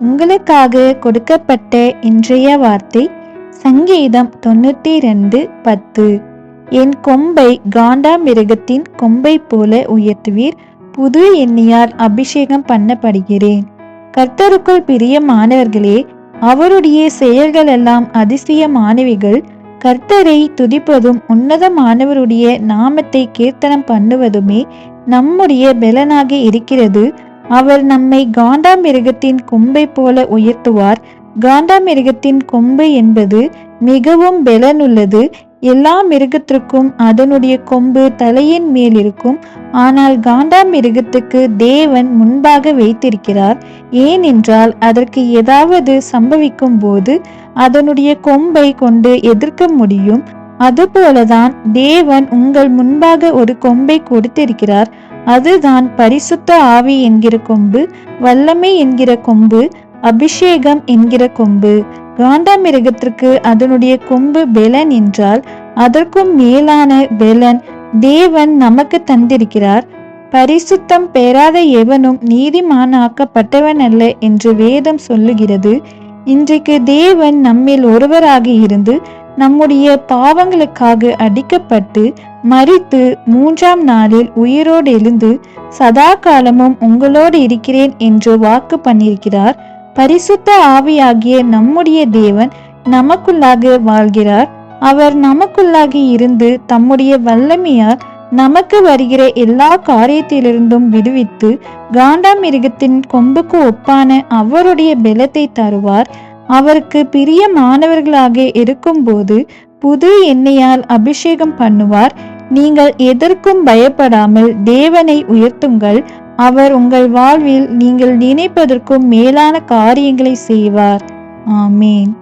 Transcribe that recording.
உங்களுக்காக கொடுக்கப்பட்ட இன்றைய வார்த்தை சங்கீதம் தொண்ணூற்றி ரெண்டு பத்து. என் கொம்பை காண்டாமிருகத்தின் கொம்பை போல உயர்த்துவீர். புது எண்ணியால் அபிஷேகம் பண்ணப்படுகிறேன். கர்த்தருக்குள் பிரியமானவர்களே அவருடைய செயல்கள் எல்லாம் அதிசயமானவைகள். கர்த்தரை துதிப்பதும் உன்னதமானவருடைய நாமத்தை கீர்த்தனம் பண்ணுவதுமே நம்முடைய பலனாக இருக்கிறது. அவர் நம்மை காண்டாமிருகத்தின் கொம்பை போல உயர்த்துவார். காண்டாமிருகத்தின் கொம்பு என்பது மிகவும் பலனுள்ளது. எல்லா மிருகத்திற்கும் அதனுடைய கொம்பு தலையின் மேல் இருக்கும். ஆனால் காண்டாமிருகத்துக்கு தேவன் முன்பாக வைத்திருக்கிறார். ஏனென்றால் அதற்கு ஏதாவது சம்பவிக்கும் போது அதனுடைய கொம்பை கொண்டு எதிர்க்க முடியும். அதுபோலதான் தேவன் உங்கள் முன்பாக ஒரு கொம்பை கொடுத்திருக்கிறார். அதுதான் பரிசுத்த ஆவி என்கிற கொம்பு வல்லமை என்கிற கொம்பு அபிஷேகம் என்கிற கொம்பு. காண்டாமிருகத்திற்கு அதனுடைய கொம்பு பெலன் என்றால் அதற்கும் மேலான பெலன் தேவன் நமக்கு தந்திருக்கிறார். பரிசுத்தம் பெறாத எவனும் நீதிமானாக்கப்பட்டவன் அல்ல என்று வேதம் சொல்லுகிறது. இன்றைக்கு தேவன் நம்மில் ஒருவராக இருந்து நம்முடைய பாவங்களுக்காக அடிக்கப்பட்டு மறித்து மூன்றாம் நாளில் உயிரோடு எழுந்து சதா காலமும் உங்களோடு இருக்கிறேன் என்று வாக்கு பண்ணியிருக்கிறார். பரிசுத்த ஆவியாகிய நம்முடைய தேவன் நமக்குள்ளாக வாழ்கிறார். அவர் நமக்குள்ளாக இருந்து தம்முடைய வல்லமையால் நமக்கு வருகிற எல்லா காரியத்திலிருந்தும் விடுவித்து காண்டாமிருகத்தின் கொம்புக்கு ஒப்பான அவருடைய பலத்தை தருவார். அவருக்கு பிரியமானவர்களாக இருக்கும்போது புது எண்ணெயால் அபிஷேகம் பண்ணுவார். நீங்கள் எதற்கும் பயப்படாமல் தேவனை உயர்த்துங்கள். அவர் உங்கள் வாழ்வில் நீங்கள் நினைப்பதற்கும் மேலான காரியங்களை செய்வார். ஆமேன்.